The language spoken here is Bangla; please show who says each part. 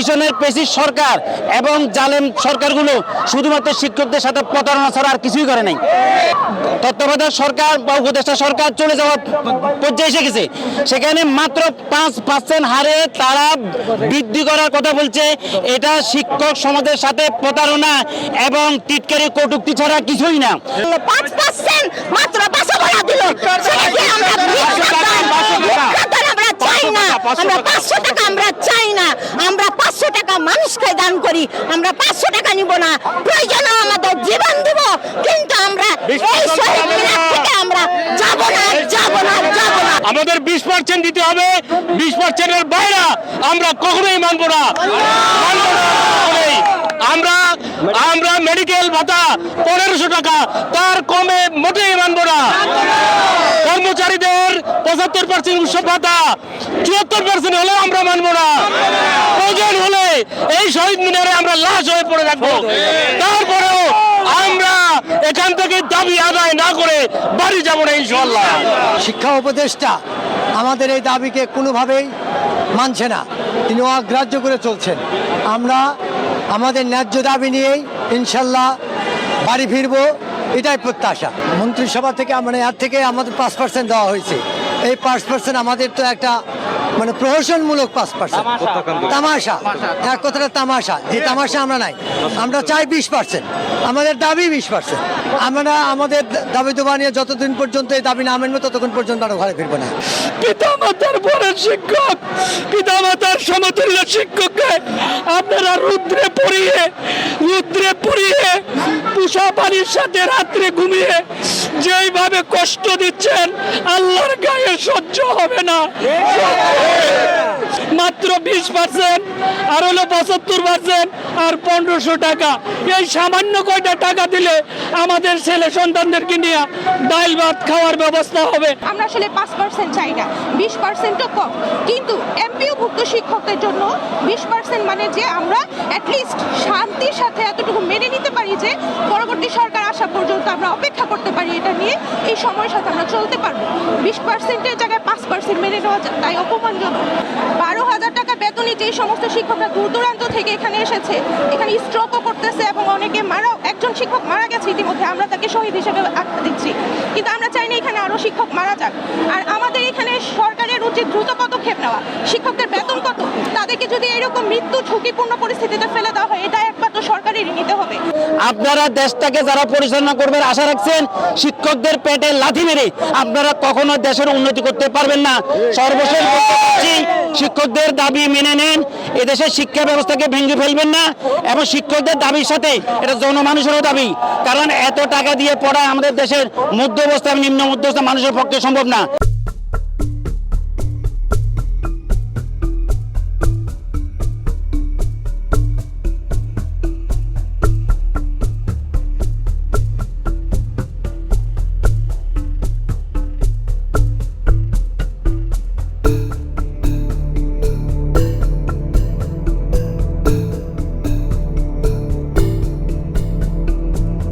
Speaker 1: পিছনের পেশির সরকার এবং জালেম সরকারগুলো শুধুমাত্র শিক্ষকদের সাথে প্রতারণা ছাড়া আর কিছুই করে নাই তত্ত্বাবধায়ক সরকার বা উপদেষ্টা সরকার চলে যাওয়ার পর্যায়ে এসে গেছে সেখানে মাত্র পাঁচ পার্সেন্ট হারে তারা বৃদ্ধি করার কথা বলছে এটা শিক্ষক সমাজের সাথে প্রতারণা এবং টিটকারি কটুক্তি ছাড়া কিছুই না
Speaker 2: পাঁচ পার্সেন্ট মাত্র পাঁচশো টাকা দিল সেটাকে আমরা ভিক্ষাদান আমরা চাই না আমরা পাঁচশো টাকা আমরা চাই না আমরা পাঁচশো টাকা মানুষকে দান করি আমরা পাঁচশো টাকা নিব না প্রয়োজন আমাদের জীবন দিব কিন্তু আমরা এই শহীদ মিনার থেকে আমরা যাব না যাব না যাব না।
Speaker 3: আমাদের বিশ পার্সেন্ট দিতে হবে বিশ পার্সেন্টের বাইরে আমরা কখনোই মানবো না। আমরা আমরা মেডিকেল ভাতা পনেরোশো টাকা তার কমে মোটেই মানবো না। কর্মচারীদের পঁচাত্তর পার্সেন্ট উৎসব ভাতা চুয়াত্তর পার্সেন্ট হলেও আমরা মানবো না। প্রয়োজন হলে এই শহীদ মিনারে আমরা লাশ হয়ে পড়ে থাকব। তারপরেও আমরা এখান থেকে দাবি আদায় না করে বাড়ি যাব না ইনশাল্লাহ
Speaker 4: শিক্ষা উপদেষ্টা আমাদের এই দাবিকে কোনোভাবেই মানছে না। তিনি অগ্রাহ্য করে চলছেন। আমরা আমাদের ন্যায্য দাবি নিয়েই ইনশাল্লাহ বাড়ি ফিরবো এটাই প্রত্যাশা। মন্ত্রিসভা থেকে মানে এর থেকে আমাদের পাঁচ পার্সেন্ট দেওয়া হয়েছে। এই পাঁচ পার্সেন্ট আমাদের তো একটা মানে প্রহসনমূলক পাঁচ পার্সেন্ট তামাশা। এক কথাটা তামাশা। এই তামাশা আমরা নাই। আমরা চাই বিশ পার্সেন্ট। আমাদের দাবি বিশ পার্সেন্ট। আমরা আমাদের দাবি দেওয়া নিয়ে যতদিন পর্যন্ত এই দাবি না মানবো ততক্ষণ পর্যন্ত আমরা ঘরে ফিরবো না।
Speaker 3: পিতামাতার পরের শিক্ষক পিতামাতার সমতুল্য শিক্ষককে আপনারা রুদ্রে পড়িয়ে রুদ্রে পড়িয়ে তুষা পানির সাথে রাত্রে ঘুমিয়ে যেইভাবে কষ্ট দিচ্ছেন আল্লাহর গায়ে সহ্য হবে না। মাত্র বিশ পার্সেন্ট, আর হলো পঁচাত্তর পার্সেন্ট, আর পনেরোশো টাকা। এই সামান্য কয়টা টাকা দিলে আমাদের ছেলে সন্তানদেরকে নিয়ে ডাল ভাত খাওয়ার ব্যবস্থা হবে।
Speaker 5: আমরা আসলে পাঁচ পার্সেন্ট চাই না, বিশ পার্সেন্টও কম। কিন্তু এমপিও ভুক্ত শিক্ষকদের জন্য বিশ পার্সেন্ট মানে যে আমরা অ্যাটলিস্ট শান্তির সাথে এতটুকু মেনে নিতে পারি যে পরবর্তী সরকার আসা পর্যন্ত আমরা অপেক্ষা করতে পারি এটা নিয়ে, এই সময়ের সাথে আমরা চলতে পারব। বিশ পার্সেন্টের জায়গায় পাঁচ পার্সেন্ট মেনে নেওয়া তাই অপমানজনক বারো হাজার টাকা বেতনে যে সমস্ত শিক্ষকরা দূর দূরান্ত থেকে এখানে এসেছে। এখানে স্ট্রোকও করতেছে এবং অনেকে মারা একজন শিক্ষক মারা গেছে ইতিমধ্যে, আমরা তাকে শহীদ হিসেবে আখ্যা দিচ্ছি। কিন্তু আমরা চাই না এখানে আরও শিক্ষক মারা যাক। আর আমাদের উচিত দ্রুত পদক্ষেপ নেওয়া, শিক্ষকদের বেতন কত? তাদেরকে যদি এরকম মৃত্যু ঝুঁকিপূর্ণ পরিস্থিতিতে ফেলে দেওয়া হয় এটা একমাত্র সরকারেরই নিতে হবে।
Speaker 1: আপনারা দেশটাকে যারা পরিচালনা করবেন, আশা রাখছেন শিক্ষকদের পেটে লাথি মেরে আপনারা কখনো দেশের উন্নতি করতে পারবেন না। সর্বশেষ শিক্ষকদের দাবি মেনে নেন, এদেশের শিক্ষা ব্যবস্থাকে ভেঙে ফেলবেন না এবং শিক্ষকদের দাবির সাথে, এটা জনমানুষেরও দাবি, কারণ এত টাকা দিয়ে পড়া আমাদের দেশের মধ্য অবস্থা এবং নিম্ন মধ্যস্থ মানুষের পক্ষে সম্ভব না।